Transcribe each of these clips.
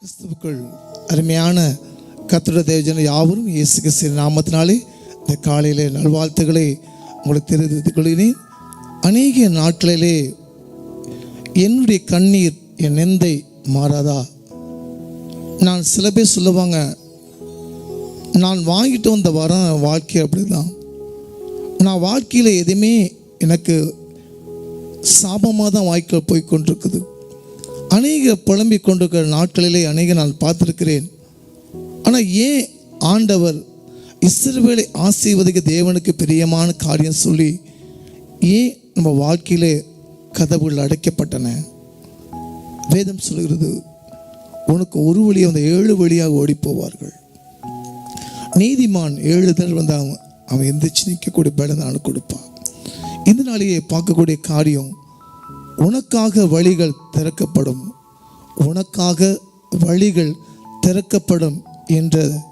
கிறிஸ்துவுக்குள் அருமையான கத்துட தேவஜன யாவரும் இயேசு கிறிஸ்து நாமத்தினாலே இந்த காலையிலே நல்வாழ்த்துக்களை உங்களுக்கு தெரிவித்துக் கொள்கிறேன். அநேக நாட்களிலே என்னுடைய கண்ணீர் என் நெந்தை மாறாதா? நான் சில பேர் சொல்லுவாங்க நான் வாங்கிட்டு வந்த வரம் வாழ்க்கை அப்படிதான். நான் வாழ்க்கையில் எதுவுமே எனக்கு சாபமாக தான் வாழ்க்கை போய் கொண்டிருக்குது. அநேக புலம்பிக் கொண்டிருக்கிற நாட்களிலே அநேக நான் பார்த்துருக்கிறேன். ஆனால் ஏன் ஆண்டவர் இஸ்ரவேலை ஆசீர்வதிக்க தேவனுக்கு பிரியமான காரியம் சொல்லி ஏன் நம்ம வாழ்க்கையிலே கதவுகள் அடைக்கப்பட்டன? வேதம் சொல்கிறது உனக்கு ஒரு வழி அந்த ஏழு வழியாக ஓடி போவார்கள் நீதிமான் ஏழு தடவை வந்து அவன் அவன் எந்திரிச்சு நிற்கக்கூடிய நான் கொடுப்பான். இந்த நாளையே பார்க்கக்கூடிய காரியம் உனக்காக வழிகள் திறக்கப்படும். உனக்காக வழிகள் திறக்கப்படும் என்ற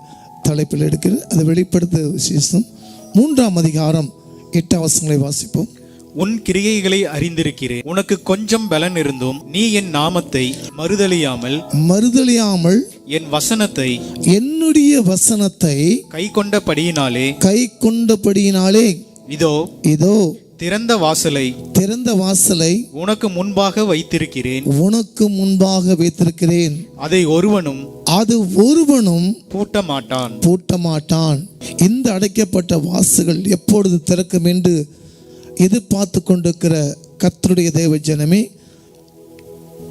தலைப்பில் எடுக்கிறது அதை வெளிப்படுத்த விசேஷம். மூன்றாம் அதிகாரம் எட்டாம் வசங்களை வாசிப்போம். உன் கிரியைகளை அறிந்திருக்கிறேன். உனக்கு கொஞ்சம் பலன் இருந்தும் நீ என் நாமத்தை மறுதலியாமல் மறுதலியாமல் என் வசனத்தை என்னுடைய வசனத்தை கை கொண்டபடியினாலே கை கொண்டபடியினாலே இதோ இதோ திறந்த வாசலை திறந்த வாசலை உனக்கு முன்பாக வைத்திருக்கிறேன். உனக்கு முன்பாக வைத்திருக்கிறேன். அதை ஒருவனும் அது ஒருவனும் பூட்ட மாட்டான் பூட்ட மாட்டான் இந்த அடைக்கப்பட்ட வாசுகள் எப்பொழுது திறக்கும் என்று எதிர்பார்த்து கொண்டிருக்கிற கர்த்தருடைய தேவ ஜனமே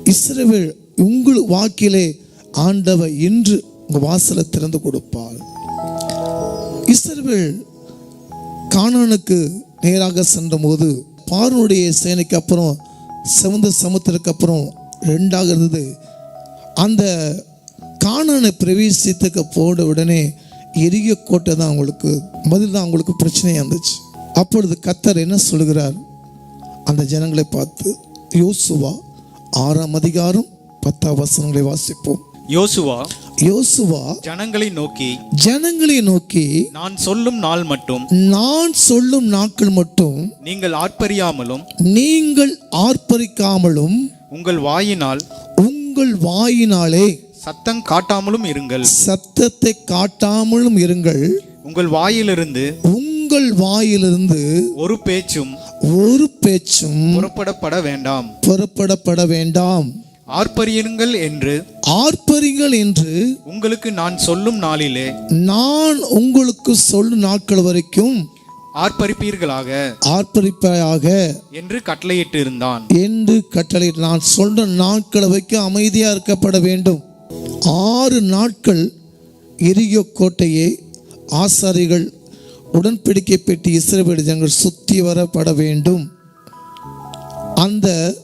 இஸ்ரவேல் உங்கள் வாக்கிலே ஆண்டவர் இன்று உங்க வாசலை திறந்து கொடுப்பார். இஸ்ரவேல் கானானுக்கு நேராக சென்றபோது பார்வனுடைய சேனைக்கு அப்புறம் சிவந்த சமுத்திரக்கு அப்புறம் ரெண்டாக இருந்தது. அந்த கானானை பிரவேசித்துக்கு போன உடனே எரிய கோட்டை தான் அவங்களுக்கு முதல் தான் அவங்களுக்கு பிரச்சனையாக இருந்துச்சு. அப்பொழுது கத்தர் என்ன சொல்கிறார் அந்த ஜனங்களை பார்த்து யோசுவா ஆறாம் அதிகாரம் பத்தாம் வசனங்களை வாசிப்போம். யோசுவா யோசுவா ஜனங்களை நோக்கி ஜனங்களை நோக்கி நான் சொல்லும் நாள் மட்டும். நான் சொல்லும் நாட்கள் மட்டும். நீங்கள் ஆட்பறியாமலும் நீங்கள் ஆர்ப்பரிக்காமலும் உங்கள் வாயினால் உங்கள் வாயினாலே சத்தம் காட்டாமலும் இருங்கள். சத்தத்தை காட்டாமலும் இருங்கள். உங்கள் வாயிலிருந்து உங்கள் வாயிலிருந்து ஒரு பேச்சும் ஒரு பேச்சும் புறப்படப்பட வேண்டாம். புறப்படப்பட வேண்டாம். ஆர்ப்பரியுங்கள் என்று ஆர்ப்பரிங்கள் என்று உங்களுக்கு நான் சொல்லும் நாளிலே நான் உங்களுக்கு சொல்லும் நாட்கள் வரைக்கும் ஆர்ப்பரிப்பீர்களாக ஆர்ப்பரிப்பாயாக என்று கட்டளையிட்டு இருந்தான் என்று கட்டளை நான் சொல்ற நாட்களை வைக்க அமைதியா இருக்கப்பட வேண்டும். ஆறு நாட்கள் எரியோ கோட்டையை ஆசாரிகள் உடன்படிக்கை பெட்டி இஸ்ரவேல் ஜனங்கள் சுத்தி வரப்பட வேண்டும். அந்த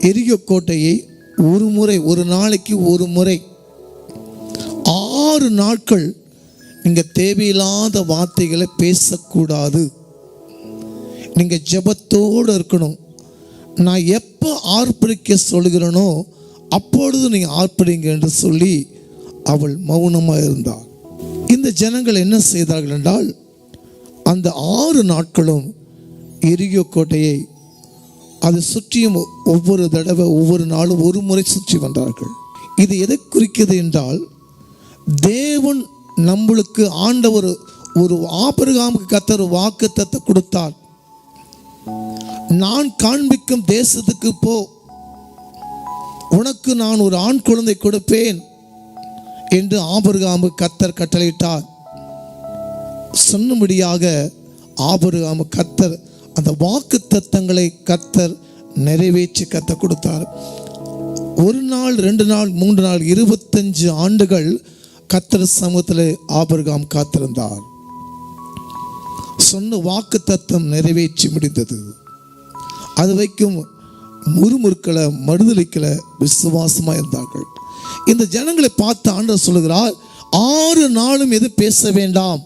எரியோ கோட்டையை ஒரு முறை ஒரு நாளைக்கு ஒரு முறை. ஆறு நாட்கள் நீங்கள் தேவையில்லாத வார்த்தைகளை பேசக்கூடாது. நீங்கள் ஜெபத்தோடு இருக்கணும். நான் எப்போ ஆர்ப்பரிக்க சொல்கிறேனோ அப்பொழுது நீங்கள் ஆர்ப்பரிங்க என்று சொல்லி அவள் மௌனமாக இருந்தாள். இந்த ஜனங்கள் என்ன செய்தார்கள் என்றால் அந்த ஆறு நாட்களும் எரியோ கோட்டையை அதை சுற்றியும் ஒவ்வொரு தடவை ஒவ்வொரு நாளும் ஒரு முறை சுற்றி வந்தார்கள். இது எதை குறிக்கிறது என்றால் தேவன் நம்மளுக்கு ஆண்டவர் ஒரு ஆபரகாமுக்கு கத்தர் வாக்கு தத்தை கொடுத்தார். நான் காண்பிக்கும் தேசத்துக்கு போ. உனக்கு நான் ஒரு ஆண் குழந்தை கொடுப்பேன் என்று ஆபருகாமு கத்தர் கட்டளையிட்டார். சொன்னபடியாக ஆபருகாமு கத்தர் அந்த வாக்கு தத்தங்களை கத்தர் நிறைவேற்றி கத்த கொடுத்தார். ஒரு நாள் ரெண்டு நாள் மூன்று நாள் இருபத்தஞ்சு ஆண்டுகள் கத்தர் சமூகத்தில் ஆபர்காம் காத்திருந்தார். சொன்ன வாக்கு தத்தம் நிறைவேற்றி முடிந்தது. அது வைக்கும் முறுமுறுக்களை மறுதளிக்கலை விசுவாசமாக இருந்தார்கள். இந்த ஜனங்களை பார்த்து ஆண்டவர் சொல்லுகிறார் ஆறு நாளும் எது பேச வேண்டாம்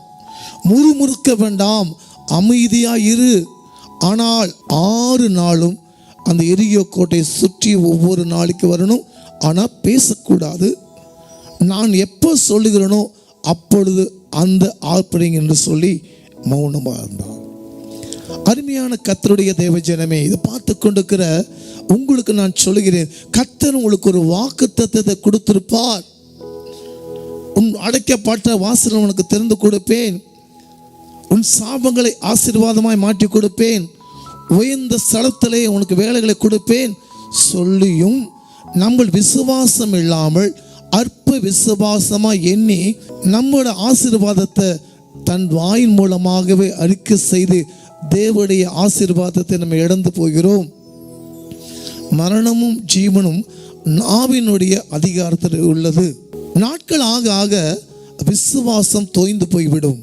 முறுமுறுக்க வேண்டாம் அமைதியாக இரு. ஆனால் ஆறு நாளும் அந்த எரியோ கோட்டையை சுற்றி ஒவ்வொரு நாளைக்கு வரணும். ஆனால் பேசக்கூடாது. நான் எப்போ சொல்லுகிறேனோ அப்பொழுது அந்த ஆர்ப்பரிங் என்று சொல்லி மௌனமாக இருந்தார். அருமையான கத்தருடைய தேவஜனமே இதை பார்த்து கொண்டிருக்கிற உங்களுக்கு நான் சொல்லுகிறேன். கத்தர் உங்களுக்கு ஒரு வாக்கு தத்துவத்தை கொடுத்திருப்பார். உன் அடைக்கப்பட்ட வாசல் உனக்கு திறந்து கொடுப்பேன். உன் சாபங்களை ஆசீர்வாதமாய் மாற்றி கொடுப்பேன். உயர்ந்த ஸ்தலத்திலே உனக்கு வேலைகளை கொடுப்பேன். சொல்லியும் நம்ம விசுவாசம் இல்லாமல் அற்ப விசுவாசமா எண்ணி நம்மளோட ஆசீர்வாதத்தை தன் வாயின் மூலமாகவே அறிக்கை செய்து தேவடைய ஆசீர்வாதத்தை நம்ம இழந்து போகிறோம். மரணமும் ஜீவனும் நாவினுடைய அதிகாரத்தில் உள்ளது. நாட்கள் ஆக ஆக விசுவாசம் தோய்ந்து போய்விடும்.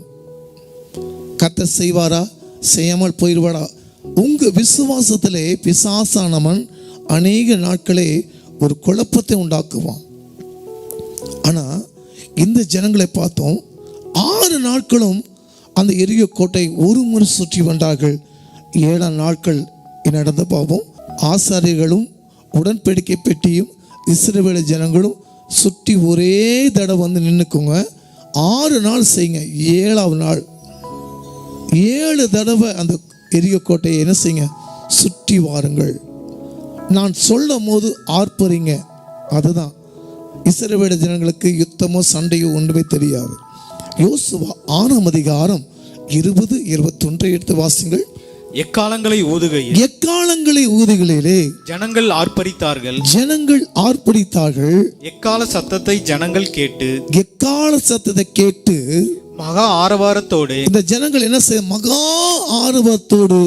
கத்த செய்வாரா? செய்யாமல் போயிடுவாரா? உங்க விசுவாசத்திலே பிசாசானவன் அநேக நாட்களே ஒரு குழப்பத்தை உண்டாக்குவான். ஆனா இந்த ஜனங்களை பார்த்தோம் ஆறு நாட்களும் அந்த எரிய கோட்டை ஒரு முறை சுற்றி வந்தார்கள். ஏழாம் நாட்கள் நடந்த பாவம். ஆசாரியர்களும் உடன்படிக்கை பெட்டியும் இஸ்ரவேல ஜனங்களும் சுற்றி ஒரே தடவை வந்து நின்றுக்குங்க ஆறு நாள் செய்யுங்க. ஏழாவது நாள். ஏழு தடவை அந்த எரிய கோட்டையை என்ன செய்யுங்க? சுற்றி வாருங்கள். நான் சொல்லும் போது ஆர்ப்பரிங்க. அதுதான். இஸ்ரவேல ஜனங்களுக்கு யுத்தமோ சண்டையோ ஒன்றுமே தெரியாது. யோசுவா ஆறாம் அதிகாரம் இருபது இருபத்தொன்றை எடுத்து வாசிங்கள். எக்காலங்களை ஊதுகையில்? எக்காலங்களை ஊதுகளிலே ஜனங்கள் ஆர்ப்பரித்தார்கள். ஜனங்கள் ஆர்ப்பரித்தார்கள். எக்கால சத்தத்தை ஜனங்கள் கேட்டு? எக்கால சத்தத்தை கேட்டு? மகா ஆரவாரத்தோடு. இந்த ஜனங்கள் என்ன செய்ய மகா ஆர்வத்தோடு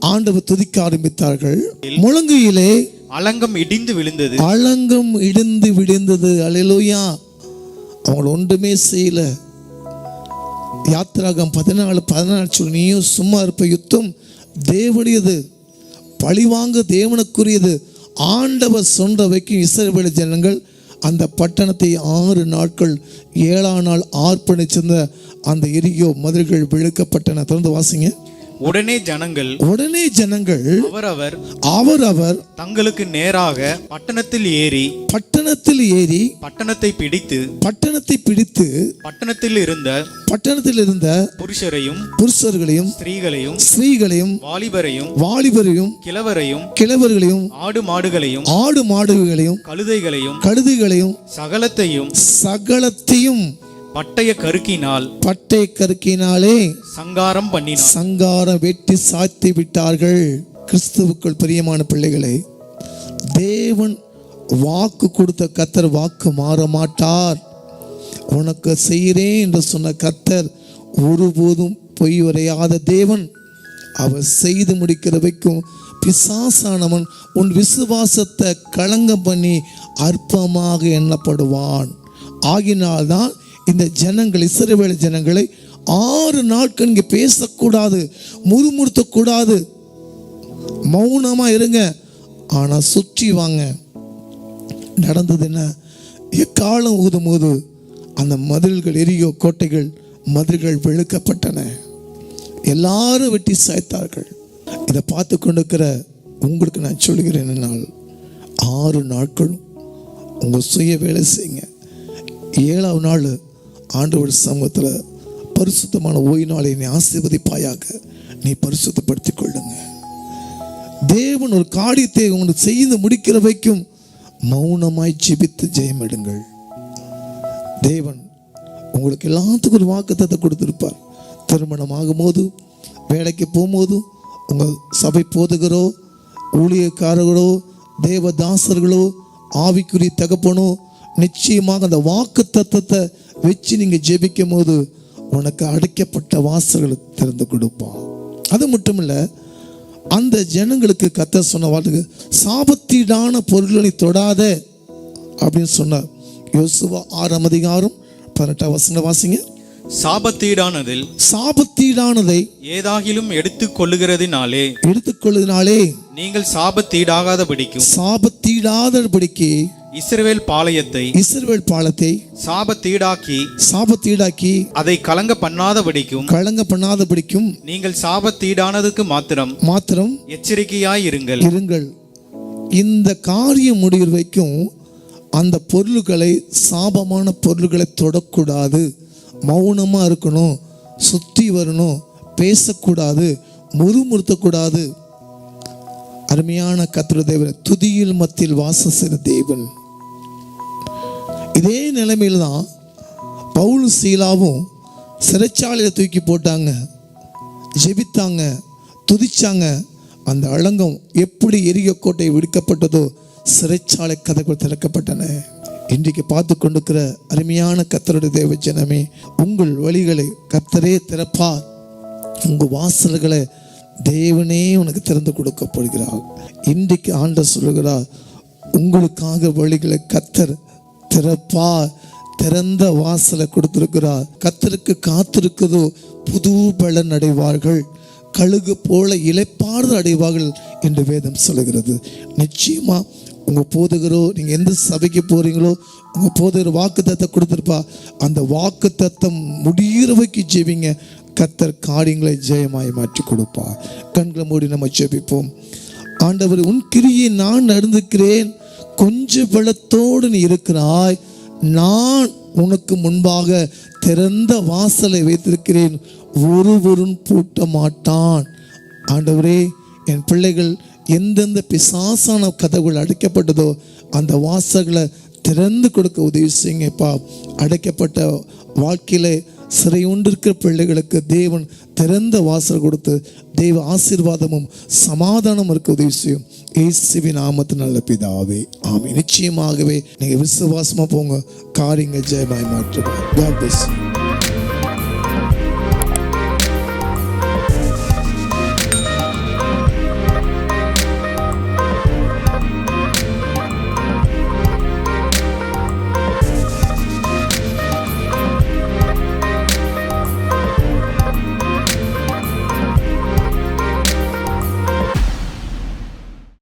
ஆண்டவர் துதிக்க ஆரம்பித்தார்கள். முழங்கையிலே அலங்கம் இடிந்து விழுந்தது. அலங்கம் இடிந்து விடிந்தது அலையிலோயா அவங்க ஒன்றுமே செய்யல. யாத்திராகம் பதினாலு பதினாலு சொல்லி நீயும் சும்மா இருப்ப யுத்தம் தேவனுடையது. பழிவாங்க தேவனுக்குரியது. ஆண்டவர் சொன்ன வைக்கும் இஸ்ரவேல ஜனங்கள் அந்த பட்டணத்தை ஆறு நாட்கள் ஏழாம் நாள் ஆர்ப்பணிச்சிருந்த அந்த எரியோ மதில்கள் விழுக்கப்பட்டன. திறந்து வாசிங்க. உடனே ஜனங்கள் உடனே ஜனங்கள் அவரவர் அவரவர் தங்களுக்கு நேராக பட்டணத்தில் ஏறி பட்டணத்தில் ஏறி பட்டணத்தை பிடித்து பட்டணத்தை பிடித்து பட்டணத்தில் இருந்த பட்டணத்தில் இருந்த புருஷரையும் புருஷர்களையும் ஸ்திரீகளையும் ஸ்திரீகளையும் வாலிபரையும் வாலிபரையும் கிழவரையும் கிழவர்களையும் ஆடு மாடுகளையும் ஆடு மாடுகளையும் கழுதைகளையும் கழுதைகளையும் சகலத்தையும் சகலத்தையும் பட்டய கருக்கினால் பட்டை கருக்கினாலே சங்காரம் பண்ணினார் சங்காரம் வெட்டி சாய்த்து விட்டார்கள். கிறிஸ்துவுக்குள் பிரியமான பிள்ளைகளே தேவன் வாக்கு கொடுத்த கத்தர் வாக்கு மாற மாட்டார். உனக்கு செய்கிறேன் என்று சொன்ன கத்தர் ஒருபோதும் பொய் உரையாத தேவன். அவர் செய்து முடிக்கிற வைக்கும் பிசாசானவன் உன் விசுவாசத்தை களங்கம் பண்ணி அற்பமாக எண்ணப்படுவான். ஆகினால்தான் இந்த ஜனங்கள் இஸ்ரவேல ஜனங்களை ஆறு நாட்கள் இங்கே பேசக்கூடாது முறுமுறுத்தக்கூடாது. மௌனமாக இருங்க. ஆனால் சுற்றி வாங்க. நடந்தது என்ன? எக்காலம் ஊதும் போது அந்த மதில்கள் எரியோ கோட்டைகள் மதில்கள் வெளுக்கப்பட்டன. எல்லாரும் வெட்டி சாய்த்தார்கள். இதை பார்த்து கொண்டிருக்கிற உங்களுக்கு நான் சொல்கிறேன் என்னால் ஆறு நாட்களும் உங்கள் சுய வேலை செய்யுங்க. ஏழாவது நாள் ஆண்டவர் சமூகத்தில் பரிசுத்தமான ஓய்வு நாளை நீ ஆசீர்வதிப்பாயாக. நீ பரிசுத்தப்படுத்திக் கொள்ளுங்க. தேவன் ஒரு காரியத்தை உங்களுக்கு செய்து முடிக்கிற வைக்கும் மௌனமாய் ஜெபித்து ஜெயமிடுங்கள். தேவன் உங்களுக்கு எல்லாத்துக்கும் ஒரு வாக்குத்தத்தை கொடுத்துருப்பார். திருமணம் ஆகும்போது வேலைக்கு போகும்போது உங்கள் சபை போதுகிறோ ஊழியக்காரர்களோ தேவதாசர்களோ ஆவிக்குரிய தகப்பனோ நிச்சயமாக அந்த வாக்கு தத்துவத்தை வச்சு நீங்கள் ஜெபிக்கும் போது உனக்கு அடைக்கப்பட்ட வாசல்களை திறந்து கொடுப்பான். அது மட்டும் இல்லை அந்த ஜனங்களுக்கு கத்த சொன்ன வார்த்தை சாபத்தீடான பொருள்களை தொடாத அப்படின்னு சொன்னார் யோசுவா ஆறாம் அதிகாரம் பதினெட்டாம் வசனம் வாசிங்க. சாபத்தீடானதில் சாபத்தீடானதை ஏதாகிலும் எடுத்துக் கொள்ளுகிறதினாலே எடுத்துக்கொள்வதனாலே நீங்கள் சாபத்தீடாகாதபடிக்கும். சாபத்தீடாதபடிக்கு இஸ்ரவேல் பாளையத்தை இஸ்ரவேல் பாலத்தை சாபத்தீடாக்கி சாபத்தீடாக்கி அதை கலங்க பண்ணாதபடிக்கும் கலங்க பண்ணாதபடிக்கும் நீங்கள் சாபத்தீடானதுக்கு மாத்திரம் மாத்திரம் எச்சரிக்கையாய் இருங்கள். இருங்கள் இந்த காரியம் முடிகிற வரைக்கும் அந்த பொருள்களை சாபமான பொருள்களை தொடக்கூடாது. மௌனமாக இருக்கணும் சுற்றி வரணும் பேசக்கூடாது முறுமுறுத்தக்கூடாது. அருமையான கத்திர தேவன் துதியில் மத்தியில் வாசம் செய்த தேவன். இதே நிலைமையில் தான் பவுல் சீலாவும் சிறைச்சாலையில் தூக்கி போட்டாங்க. ஜெபித்தாங்க துதிச்சாங்க. அந்த அலங்கம் எப்படி எரிய கோட்டை விடுக்கப்பட்டதோ சிறைச்சாலை கதைகள் திறக்கப்பட்டன. இன்றைக்கு பார்த்து கொண்டிருக்கிற அருமையான கத்தருடைய தேவ ஜனமே உங்கள் வழிகளை கத்தரே திறப்பார். உங்கள் வாசல்களை தேவனே உனக்கு திறந்து கொடுக்க போகிறார். இன்றைக்கு ஆண்ட சொல்லுகிறார் உங்களுக்காக வழிகளை கத்தர் திறப்பா திறந்த வாசலை கொடுத்திருக்கிறார். கத்தருக்கு காத்திருக்கிறதோ புது பலன் அடைவார்கள். கழுகு போல இலைப்பாறுதல் அடைவார்கள் என்று வேதம் சொல்லுகிறது. நிச்சயமா உங்க போதகரோ நீங்க எந்த சபைக்கு போறீங்களோ உங்க போதகர் வாக்கு தத்தம் கொடுத்துருப்பா. அந்த வாக்கு தத்தம் முடிகிற வைக்க ஜெபிங்க. கத்தர் காரியங்களை ஜெயமாய் மாற்றி கொடுப்பா கண்களை மூடி நம்ம ஜெபிப்போம். ஆண்டவர் உன் கிரியை நான் நடந்துக்கிறேன் கொஞ்ச பலத்தோடு நீ இருக்கிறாய். நான் உனக்கு முன்பாக திறந்த வாசலை வைத்திருக்கிறேன். ஒருவரும் பூட்ட மாட்டான் ஆண்டவரே என் பிள்ளைகள் எந்தெந்த பிசாசான கதவுகள் அடைக்கப்பட்டதோ அந்த வாசல்களை திறந்து கொடுக்க உதவி செய்யுங்கப்பா. அடைக்கப்பட்ட வாழ்க்கையில சிறை உண்டிருக்கிற பிள்ளைகளுக்கு தேவன் திறந்த வாசல் கொடுத்து தெய்வ ஆசீர்வாதமும் சமாதானம் இருக்க உதவி செய்யும். இயேசுவின் நாமத்து நல்ல பிதாவே ஆமென். நிச்சயமாகவே நீங்க விசுவாசமா போங்க. காரியங்கள் ஜெயமாய் மாற்றுவார்